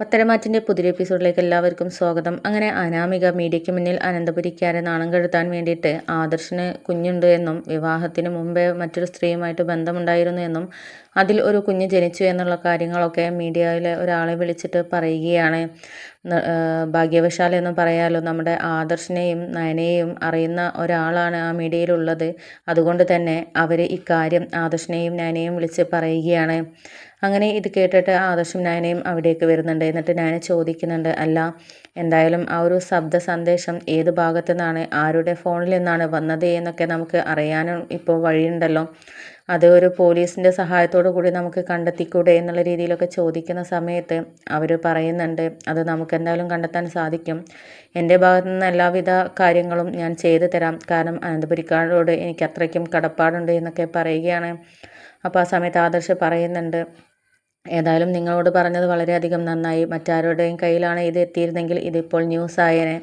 പത്തരമാറ്റിന്റെ പുതിയ എപ്പിസോഡിലേക്ക് എല്ലാവർക്കും സ്വാഗതം. അങ്ങനെ അനാമിക മീഡിയയ്ക്ക് മുന്നിൽ അനന്തപുരിക്കാരെ നാണം കെടുത്താൻ വേണ്ടിയിട്ട് ആദർശന് കുഞ്ഞുണ്ട് എന്നും വിവാഹത്തിന് മുമ്പേ മറ്റൊരു സ്ത്രീയുമായിട്ട് ബന്ധമുണ്ടായിരുന്നു എന്നും അതിൽ ഒരു കുഞ്ഞ് ജനിച്ചു എന്നുള്ള കാര്യങ്ങളൊക്കെ മീഡിയയിലെ ഒരാളെ വിളിച്ചിട്ട് പറയുകയാണ്. ഭാഗ്യവശാൽ എന്ന് പറയാലോ നമ്മുടെ ആദർശിനെയും നയനെയും അറിയുന്ന ഒരാളാണ് ആ മീഡിയയിലുള്ളത്. അതുകൊണ്ട് തന്നെ അവർ ഇക്കാര്യം ആദർശിനെയും നയനെയും വിളിച്ച് പറയുകയാണ്. അങ്ങനെ ഇത് കേട്ടിട്ട് ആദർശം നയനയും അവിടേക്ക് വരുന്നുണ്ട്. എന്നിട്ട് നയന ചോദിക്കുന്നുണ്ട് അല്ല എന്തായാലും ആ ഒരു ശബ്ദ സന്ദേശം ഏത് ഭാഗത്തു നിന്നാണ് ആരുടെ ഫോണിൽ നിന്നാണ് വന്നത് എന്നൊക്കെ നമുക്ക് അറിയാനും ഇപ്പോൾ വഴിയുണ്ടല്ലോ. അത് ഒരു പോലീസിന്റെ സഹായത്തോടു കൂടി നമുക്ക് കണ്ടെത്തിക്കൂടെ എന്നുള്ള രീതിയിലൊക്കെ ചോദിക്കുന്ന സമയത്ത് അവർ പറയുന്നുണ്ട് അത് നമുക്ക് എന്തായാലും കണ്ടെത്താൻ സാധിക്കും. എന്റെ ഭാഗത്തു നിന്ന് എല്ലാവിധ കാര്യങ്ങളും ഞാൻ ചെയ്തു തരാം. കാരണം അനന്തപുരിക്കാരോട് എനിക്ക് അത്രയ്ക്കും കടപ്പാടുണ്ട് എന്നൊക്കെ പറയുകയാണ്. അപ്പോൾ ആ സമയത്ത് ആദർശ് പറയുന്നുണ്ട് ഏതായാലും നിങ്ങളോട് പറഞ്ഞത് വളരെയധികം നന്നായി. മറ്റാരുടെയും കയ്യിലാണ് ഇത് എത്തിയിരുന്നെങ്കിൽ ഇതിപ്പോൾ ന്യൂസ് ആയേനെ.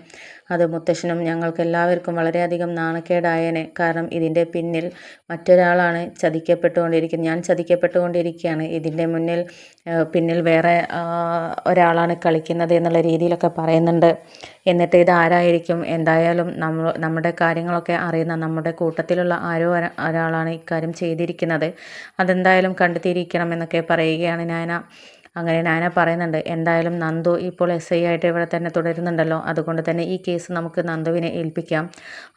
അത് മുത്തശ്ശനും ഞങ്ങൾക്ക് എല്ലാവർക്കും വളരെയധികം നാണക്കേടായേനെ. കാരണം ഇതിന്റെ പിന്നിൽ മറ്റൊരാളാണ് ചതിക്കപ്പെട്ടുകൊണ്ടിരിക്കുന്നത് ഞാൻ ചതിക്കപ്പെട്ടുകൊണ്ടിരിക്കുകയാണ് ഇതിന്റെ മുന്നിൽ പിന്നിൽ വേറെ ഒരാളാണ് കളിക്കുന്നത് എന്നുള്ള രീതിയിലൊക്കെ പറയുന്നുണ്ട്. എന്നിട്ട് ഇത് ആരായിരിക്കും? എന്തായാലും നമ്മൾ നമ്മുടെ കാര്യങ്ങളൊക്കെ അറിയുന്ന നമ്മുടെ കൂട്ടത്തിലുള്ള ആരോ ഒരാളാണ് ഇക്കാര്യം ചെയ്തിരിക്കുന്നത്. അതെന്തായാലും കണ്ടെത്തിയിരിക്കണം എന്നൊക്കെ പറയുകയാണ് ഞാൻ അങ്ങനെ നാന പറയുന്നുണ്ട്. എന്തായാലും നന്ദു ഇപ്പോൾ എസ് ഐ ആയിട്ട് ഇവിടെ തന്നെ തുടരുന്നുണ്ടല്ലോ. അതുകൊണ്ട് തന്നെ ഈ കേസ് നമുക്ക് നന്ദുവിനെ ഏൽപ്പിക്കാം.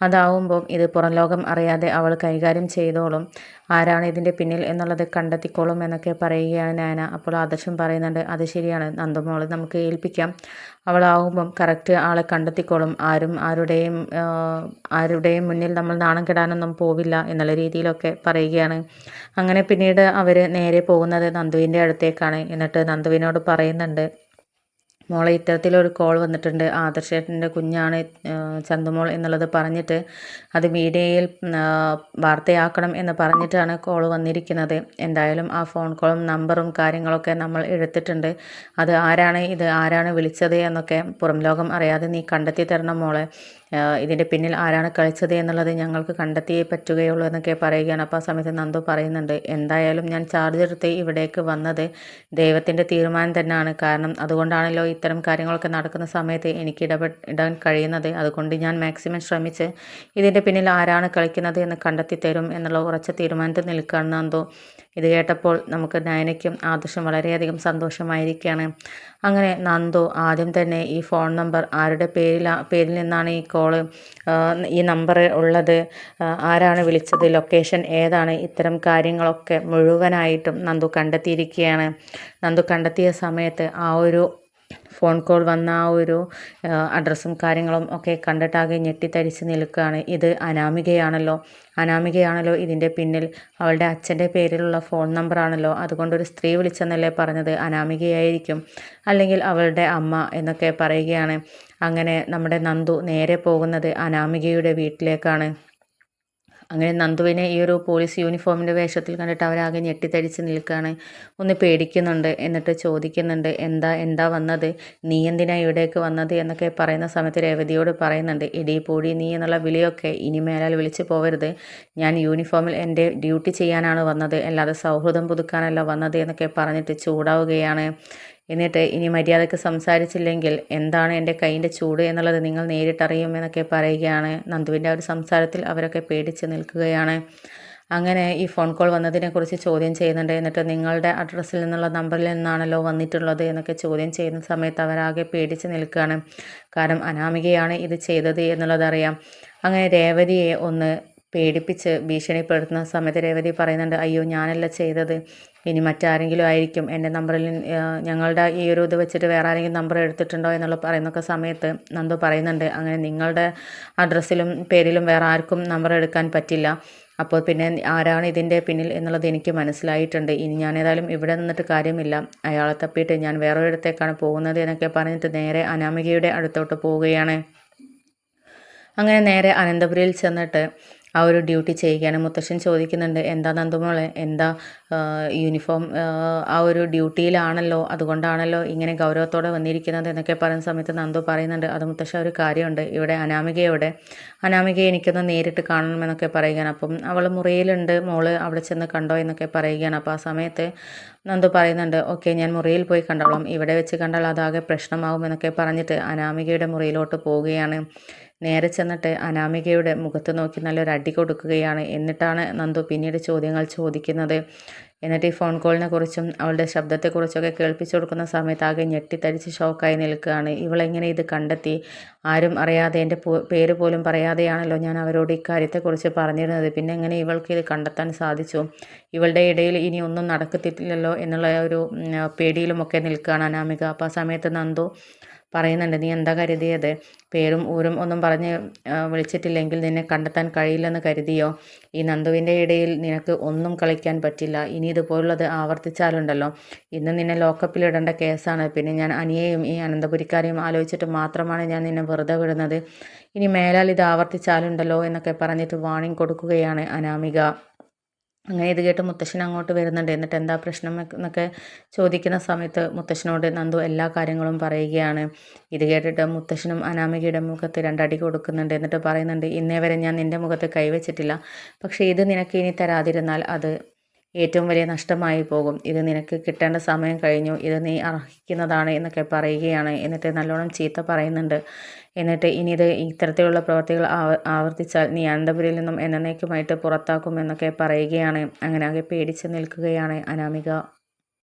അതാവുമ്പം ഇത് പുറം ലോകം അറിയാതെ അവൾ കൈകാര്യം ചെയ്തോളും. ആരാണ് ഇതിന്റെ പിന്നിൽ എന്നുള്ളത് കണ്ടെത്തിക്കോളും എന്നൊക്കെ പറയുകയാണ് നാന. അപ്പോൾ ആദർശം പറയുന്നുണ്ട് അത് ശരിയാണ്. നന്ദുമോളെ നമുക്ക് ഏൽപ്പിക്കാം. അവളാവുമ്പം കറക്റ്റ് ആളെ കണ്ടെത്തിക്കോളും. ആരും ആരുടെയും ആരുടെയും മുന്നിൽ നമ്മൾ നാണം കെടാനൊന്നും പോവില്ല എന്നുള്ള രീതിയിലൊക്കെ പറയുകയാണ്. അങ്ങനെ പിന്നീട് അവർ നേരെ പോകുന്നത് നന്ദുവിന്റെ അടുത്തേക്കാണ്. എന്നിട്ട് നന്ദുവിനോട് പറയുന്നുണ്ട്. മോളെ ഇത്തരത്തിലൊരു കോൾ വന്നിട്ടുണ്ട്. ആദർശേട്ടന്റെ കുഞ്ഞാണ് ചന്തുമോൾ എന്നുള്ളത് പറഞ്ഞിട്ട് അത് മീഡിയയിൽ വാർത്തയാക്കണം എന്ന് പറഞ്ഞിട്ടാണ് കോൾ വന്നിരിക്കുന്നത്. എന്തായാലും ആ ഫോൺ കോളും നമ്പറും കാര്യങ്ങളൊക്കെ നമ്മൾ എടുത്തിട്ടുണ്ട്. അത് ആരാണ് ഇത് ആരാണ് വിളിച്ചത് എന്നൊക്കെ പുറം ലോകം അറിയാതെ നീ കണ്ടെത്തി തരണം മോളെ. ഇതിന്റെ പിന്നിൽ ആരാണ് കളിച്ചത് എന്നുള്ളത് ഞങ്ങൾക്ക് കണ്ടെത്തിയേ പറ്റുകയുള്ളൂ എന്നൊക്കെ പറയുകയാണ്. അപ്പോൾ ആ സമയത്ത് നന്ദു പറയുന്നുണ്ട് എന്തായാലും ഞാൻ ചാർജ് എടുത്ത് ഇവിടേക്ക് വന്നത് ദൈവത്തിന്റെ തീരുമാനം തന്നെയാണ്. കാരണം അതുകൊണ്ടാണല്ലോ ഇത്തരം കാര്യങ്ങളൊക്കെ നടക്കുന്ന സമയത്ത് എനിക്ക് ഇടപെടാൻ കഴിയുന്നത്. അതുകൊണ്ട് ഞാൻ മാക്സിമം ശ്രമിച്ച് ഇതിന്റെ പിന്നിൽ ആരാണ് കളിക്കുന്നത് എന്ന് കണ്ടെത്തി തരും എന്നുള്ള ഉറച്ച തീരുമാനത്തിൽ നിൽക്കുകയാണ് നന്ദു. ഇത് കേട്ടപ്പോൾ നമുക്ക് നയനയ്ക്കും ആദർശം വളരെയധികം സന്തോഷമായിരിക്കുകയാണ്. അങ്ങനെ നന്ദു ആദ്യം തന്നെ ഈ ഫോൺ നമ്പർ ആരുടെ പേരിലാ പേരിൽ നിന്നാണ് ഈ കോൾ ഈ നമ്പർ ഉള്ളത് ആരാണ് വിളിച്ചത് ലൊക്കേഷൻ ഏതാണ് ഇത്തരം കാര്യങ്ങളൊക്കെ മുഴുവനായിട്ടും നന്ദു കണ്ടെത്തിയിരിക്കുകയാണ്. നന്ദു കണ്ടെത്തിയ സമയത്ത് ആ ഒരു ഫോൺ കോൾ വന്ന ആ ഒരു അഡ്രസ്സും കാര്യങ്ങളും ഒക്കെ കണ്ടിട്ടാകെ ഞെട്ടിത്തരിച്ച് നിൽക്കുകയാണ്. ഇത് അനാമികയാണല്ലോ. അനാമികയാണല്ലോ ഇതിന്റെ പിന്നിൽ. അവളുടെ അച്ഛന്റെ പേരിലുള്ള ഫോൺ നമ്പറാണല്ലോ. അതുകൊണ്ടൊരു സ്ത്രീ വിളിച്ചെന്നല്ലേ പറഞ്ഞത്. അനാമികയായിരിക്കും. അല്ലെങ്കിൽ അവളുടെ അമ്മ എന്നൊക്കെ പറയുകയാണ്. അങ്ങനെ നമ്മുടെ നന്ദു നേരെ പോകുന്നത് അനാമികയുടെ വീട്ടിലേക്കാണ്. അങ്ങനെ നന്ദുവിനെ ഈ ഒരു പോലീസ് യൂണിഫോമിന്റെ വേഷത്തിൽ കണ്ടിട്ട് അവരാകെ ഞെട്ടിത്തടിച്ച് നിൽക്കുകയാണ്. ഒന്ന് പേടിക്കുന്നുണ്ട് എന്നിട്ട് ചോദിക്കുന്നുണ്ട് എന്താ എന്താ വന്നത്? നീ എന്തിനാ ഇവിടേക്ക് വന്നത്? എന്നൊക്കെ പറയുന്ന സമയത്ത് രേവതിയോട് പറയുന്നുണ്ട് ഇടി പൂടി നീ എന്നുള്ള വിളിയൊക്കെ ഇനി മേലാൽ വിളിച്ചു പോവരുത്. ഞാൻ യൂണിഫോമിൽ എന്റെ ഡ്യൂട്ടി ചെയ്യാനാണ് വന്നത്. അല്ലാതെ സൗഹൃദം പുതുക്കാനല്ല വന്നത് എന്നൊക്കെ പറഞ്ഞിട്ട് ചൂടാവുകയാണ്. എന്നിട്ട് ഇനി മര്യാദയ്ക്ക് സംസാരിച്ചില്ലെങ്കിൽ എന്താണ് എന്റെ കൈയിന്റെ ചൂട് എന്നുള്ളത് നിങ്ങൾ നേരിട്ടറിയും എന്നൊക്കെ പറയുകയാണ്. നന്ദുവിന്റെ ആ ഒരു സംസാരത്തിൽ അവരൊക്കെ പേടിച്ച് നിൽക്കുകയാണ്. അങ്ങനെ ഈ ഫോൺ കോൾ വന്നതിനെക്കുറിച്ച് ചോദ്യം ചെയ്യുന്നുണ്ട്. എന്നിട്ട് നിങ്ങളുടെ അഡ്രസ്സിൽ നിന്നുള്ള നമ്പറിൽ നിന്നാണല്ലോ വന്നിട്ടുള്ളത് എന്നൊക്കെ ചോദ്യം ചെയ്യുന്ന സമയത്ത് അവരാകെ പേടിച്ച് നിൽക്കുകയാണ്. കാരണം അനാമികയാണ് ഇത് ചെയ്തത് എന്നുള്ളതറിയാം. അങ്ങനെ രേവതിയെ ഒന്ന് പേടിപ്പിച്ച് ഭീഷണിപ്പെടുത്തുന്ന സമയത്ത് രേവതി പറയുന്നുണ്ട് അയ്യോ ഞാനല്ല ചെയ്തത്. ഇനി മറ്റാരെങ്കിലും ആയിരിക്കും. എന്റെ നമ്പറിൽ ഞങ്ങളുടെ ഈ ഒരു ഇത് വെച്ചിട്ട് വേറെ ആരെങ്കിലും നമ്പർ എടുത്തിട്ടുണ്ടോ? എന്നുള്ള പറയുന്നൊക്കെ സമയത്ത് നന്ദു പറയുന്നുണ്ട് അങ്ങനെ നിങ്ങളുടെ അഡ്രസ്സിലും പേരിലും വേറെ ആർക്കും നമ്പർ എടുക്കാൻ പറ്റില്ല. അപ്പോൾ പിന്നെ ആരാണ് ഇതിന്റെ പിന്നിൽ എന്നുള്ളത് എനിക്ക് മനസ്സിലായിട്ടുണ്ട്. ഇനി ഞാൻ ഏതായാലും ഇവിടെ നിന്നിട്ട് കാര്യമില്ല. അയാളെ തപ്പിയിട്ട് ഞാൻ വേറൊരിടത്തേക്കാണ് പോകുന്നത് എന്നൊക്കെ പറഞ്ഞിട്ട് നേരെ അനാമികയുടെ അടുത്തോട്ട് പോവുകയാണ്. അങ്ങനെ നേരെ അനന്തപുരിയിൽ ചെന്നിട്ട് ആ ഒരു ഡ്യൂട്ടി ചെയ്യുകയാണ് മുത്തശ്ശൻ ചോദിക്കുന്നുണ്ട് എന്താ നന്ദുമോളെ എന്താ യൂണിഫോം ആ ഒരു ഡ്യൂട്ടിയിലാണല്ലോ അതുകൊണ്ടാണല്ലോ ഇങ്ങനെ ഗൗരവത്തോടെ വന്നിരിക്കുന്നത്? എന്നൊക്കെ പറയുന്ന സമയത്ത് നന്ദു പറയുന്നുണ്ട് അത് മുത്തശ്ശ ഒരു കാര്യമുണ്ട് ഇവിടെ അനാമികയോടെ അനാമികയെ എനിക്കൊന്ന് നേരിട്ട് കാണണമെന്നൊക്കെ പറയുകയാണ്. അപ്പം അവൾ മുറിയിലുണ്ട് മോൾ അവിടെ ചെന്ന് കണ്ടോ എന്നൊക്കെ പറയുകയാണ്. അപ്പോൾ ആ സമയത്ത് നന്ദു പറയുന്നുണ്ട് ഓക്കെ ഞാൻ മുറിയിൽ പോയി കണ്ടോളാം ഇവിടെ വെച്ച് കണ്ടാൽ അതാകെ പ്രശ്നമാകും എന്നൊക്കെ പറഞ്ഞിട്ട് അനാമികയുടെ മുറിയിലോട്ട് പോവുകയാണ്. നേരെ ചെന്നിട്ട് അനാമികയുടെ മുഖത്ത് നോക്കി നല്ലൊരു അടി കൊടുക്കുകയാണ്. എന്നിട്ടാണ് നന്ദു പിന്നീട് ചോദ്യങ്ങൾ ചോദിക്കുന്നത്. എന്നിട്ട് ഈ ഫോൺ കോളിനെ കുറിച്ചും അവളുടെ ശബ്ദത്തെക്കുറിച്ചൊക്കെ കേൾപ്പിച്ചു കൊടുക്കുന്ന സമയത്ത് ആകെ ഞെട്ടിത്തരിച്ച് ഷോക്കായി നിൽക്കുകയാണ്. ഇവളെങ്ങനെ ഇത് കണ്ടെത്തി? ആരും അറിയാതെ എന്റെ പേര് പോലും പറയാതെയാണല്ലോ ഞാൻ അവരോട് ഇക്കാര്യത്തെക്കുറിച്ച് പറഞ്ഞിരുന്നത്. പിന്നെ എങ്ങനെ ഇവൾക്ക് ഇത് കണ്ടെത്താൻ സാധിച്ചു? ഇവളുടെ ഇടയിൽ ഇനി ഒന്നും നടക്കത്തില്ലല്ലോ എന്നുള്ള ഒരു പേടിയിലുമൊക്കെ നിൽക്കുകയാണ് അനാമിക. അപ്പോൾ ആ സമയത്ത് നന്ദു പറയുന്നുണ്ട് നീ എന്താ കരുതിയത്? പേരും ഊരും ഒന്നും പറഞ്ഞ് വിളിച്ചിട്ടില്ലെങ്കിൽ നിന്നെ കണ്ടെത്താൻ കഴിയില്ലെന്ന് കരുതിയോ? ഈ നന്ദുവിന്റെ ഇടയിൽ നിനക്ക് ഒന്നും കളിക്കാൻ പറ്റില്ല. ഇനി ഇതുപോലുള്ളത് ആവർത്തിച്ചാലുണ്ടല്ലോ. ഇന്ന് നിന്നെ ലോക്കപ്പിലിടേണ്ട കേസാണ്. പിന്നെ ഞാൻ അനിയെയും ഈ അനന്തപുരിക്കാരെയും ആലോചിച്ചിട്ട് മാത്രമാണ് ഞാൻ നിന്നെ വെറുതെ വിടുന്നത്. ഇനി മേലാൽ ഇത് ആവർത്തിച്ചാലുണ്ടല്ലോ എന്നൊക്കെ പറഞ്ഞിട്ട് വാണിംഗ് കൊടുക്കുകയാണ് അനാമിക. അങ്ങനെ ഇത് കേട്ട് മുത്തശ്ശൻ അങ്ങോട്ട് വരുന്നുണ്ട്. എന്നിട്ട് എന്താ പ്രശ്നം എന്നൊക്കെ ചോദിക്കുന്ന സമയത്ത് മുത്തശ്ശനോട് നന്ദു എല്ലാ കാര്യങ്ങളും പറയുകയാണ്. ഇത് കേട്ടിട്ട് മുത്തശ്ശനും അനാമികയുടെ മുഖത്ത് രണ്ടടി കൊടുക്കുന്നുണ്ട്. എന്നിട്ട് പറയുന്നുണ്ട് ഇന്നേ വരെ ഞാൻ നിന്റെ മുഖത്ത് കൈവച്ചിട്ടില്ല. പക്ഷേ ഇത് നിനക്ക് ഇനി തരാതിരുന്നാൽ അത് ഏറ്റവും വലിയ നഷ്ടമായി പോകും. ഇത് നിനക്ക് കിട്ടേണ്ട സമയം കഴിഞ്ഞു. ഇത് നീ അർഹിക്കുന്നതാണ് എന്നൊക്കെ പറയുകയാണ്. എന്നിട്ട് നല്ലോണം ചീത്ത പറയുന്നുണ്ട്. എന്നിട്ട് ഇനി ഇത് ഇത്തരത്തിലുള്ള പ്രവർത്തികൾ ആവർത്തിച്ചാൽ നീ അനന്തപുരിയിൽ നിന്നും എന്നേക്കുമായിട്ട് പുറത്താക്കും എന്നൊക്കെ പറയുകയാണ്. അങ്ങനെ ആകെ പേടിച്ച് നിൽക്കുകയാണ് അനാമിക.